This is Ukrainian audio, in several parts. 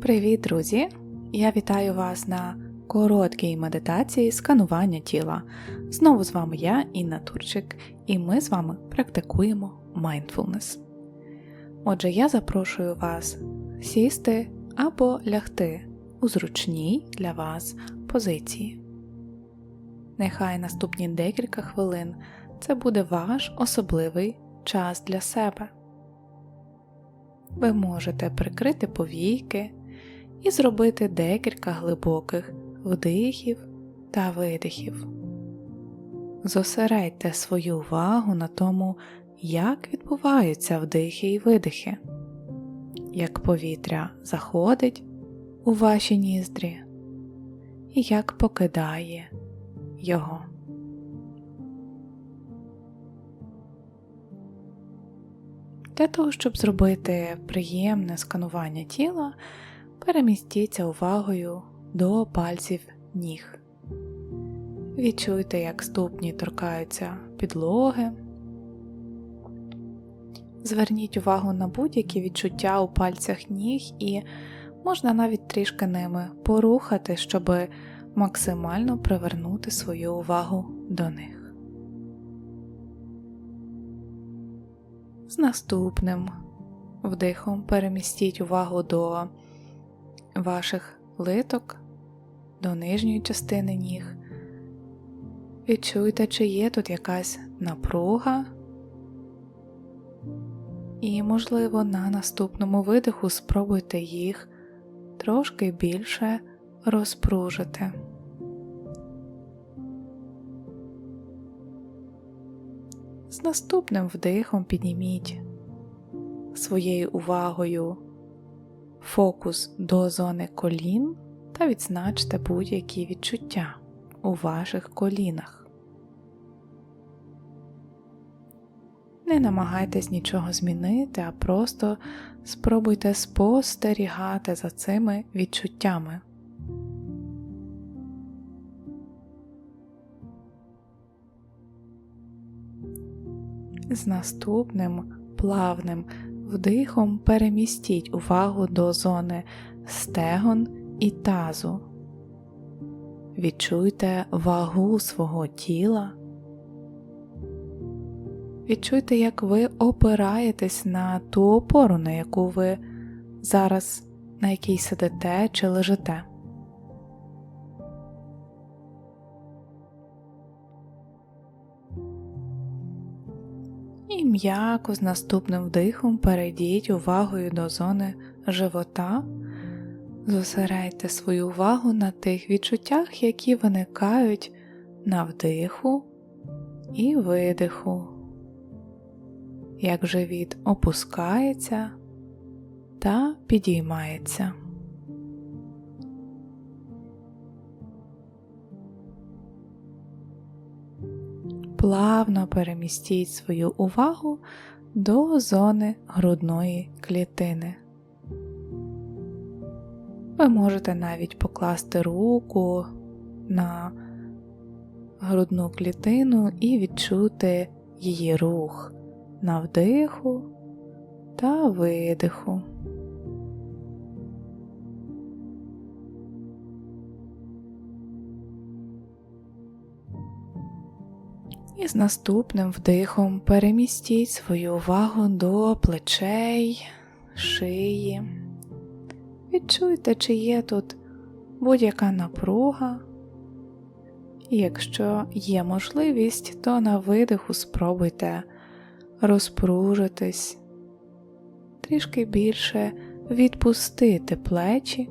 Привіт, друзі! Я вітаю вас на короткій медитації сканування тіла. Знову з вами я, Інна Турчик, і ми з вами практикуємо mindfulness. Отже, я запрошую вас сісти або лягти у зручній для вас позиції. Нехай наступні декілька хвилин це буде ваш особливий час для себе. Ви можете прикрити повійки і зробити декілька глибоких вдихів та видихів. Зосередьте свою увагу на тому, як відбуваються вдихи і видихи, як повітря заходить у ваші ніздрі і як покидає його. Для того, щоб зробити приємне сканування тіла, перемістіться увагою до пальців ніг. Відчуйте, як ступні торкаються підлоги. Зверніть увагу на будь-які відчуття у пальцях ніг і можна навіть трішки ними порухати, щоб максимально привернути свою увагу до них. З наступним вдихом перемістіть увагу до ваших литок, до нижньої частини ніг. Відчуйте, чи є тут якась напруга, і, можливо, на наступному видиху спробуйте їх трошки більше розпружити. З наступним вдихом підніміть своєю увагою фокус до зони колін та відзначте будь-які відчуття у ваших колінах. Не намагайтесь нічого змінити, а просто спробуйте спостерігати за цими відчуттями. З наступним плавним вдихом перемістіть увагу до зони стегон і тазу. Відчуйте вагу свого тіла. Відчуйте, як ви опираєтесь на ту опору, на яку ви зараз на якій сидите чи лежите. М'яко з наступним вдихом перейдіть увагою до зони живота, зосередьте свою увагу на тих відчуттях, які виникають на вдиху і видиху, як живіт опускається та підіймається. Плавно перемістіть свою увагу до зони грудної клітини. Ви можете навіть покласти руку на грудну клітину і відчути її рух на вдиху та видиху. І з наступним вдихом перемістіть свою увагу до плечей, шиї. Відчуйте, чи є тут будь-яка напруга. Якщо є можливість, то на видиху спробуйте розпружитись, трішки більше відпустити плечі.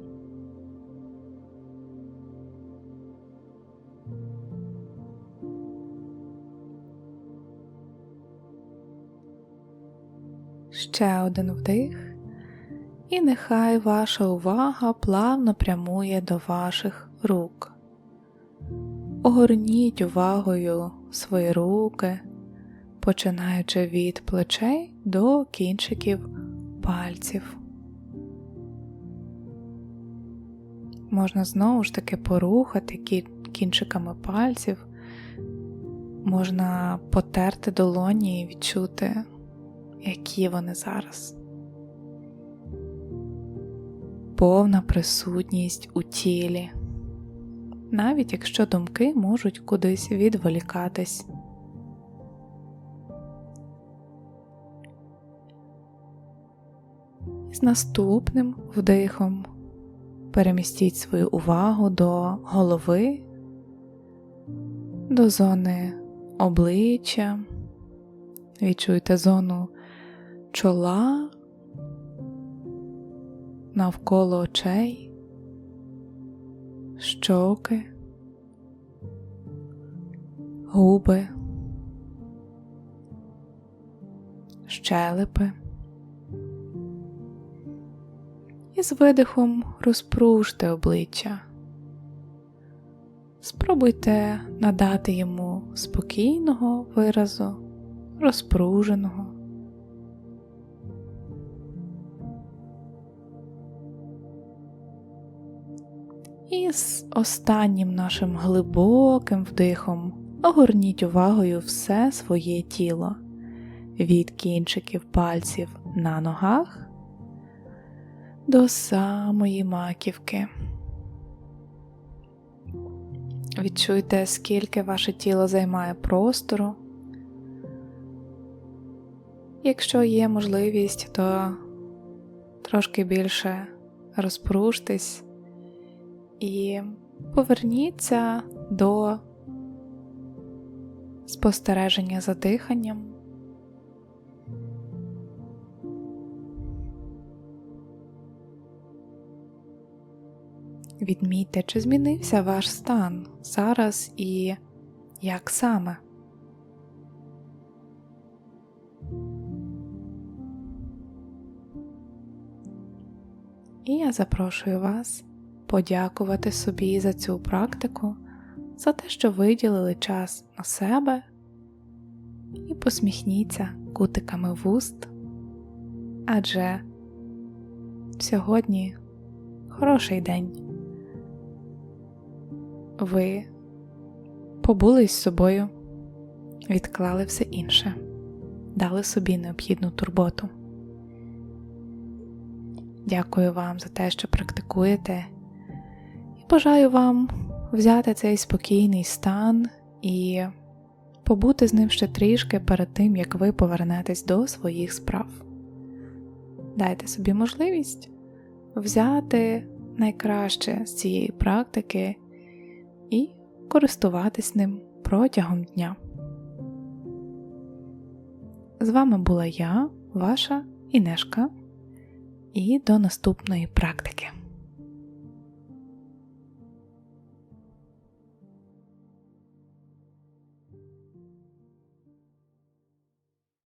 Ще один вдих, і нехай ваша увага плавно прямує до ваших рук. Огорніть увагою свої руки, починаючи від плечей до кінчиків пальців. Можна знову ж таки порухати кінчиками пальців, можна потерти долоні і відчути які вони зараз. повна присутність у тілі, навіть якщо думки можуть кудись відволікатись. З наступним вдихом перемістіть свою увагу до голови, до зони обличчя, відчуйте зону чола навколо очей, щоки, губи, щелепи. І з видихом розпружте обличчя. Спробуйте надати йому спокійного виразу, розпруженого. І з останнім нашим глибоким вдихом огорніть увагою все своє тіло від кінчиків пальців на ногах до самої маківки. Відчуйте, скільки ваше тіло займає простору. Якщо є можливість, то трошки більше розпружтесь і поверніться до спостереження за диханням. Відмітьте, чи змінився ваш стан зараз і як саме. І я запрошую вас подякувати собі за цю практику, за те, що виділили час на себе. І посміхніться кутиками вуст, адже сьогодні хороший день. Ви побули з собою, відклали все інше, дали собі необхідну турботу. Дякую вам за те, що практикуєте, бажаю вам взяти цей спокійний стан і побути з ним ще трішки перед тим, як ви повернетесь до своїх справ. Дайте собі можливість взяти найкраще з цієї практики і користуватись ним протягом дня. З вами була я, ваша Інешка, і до наступної практики.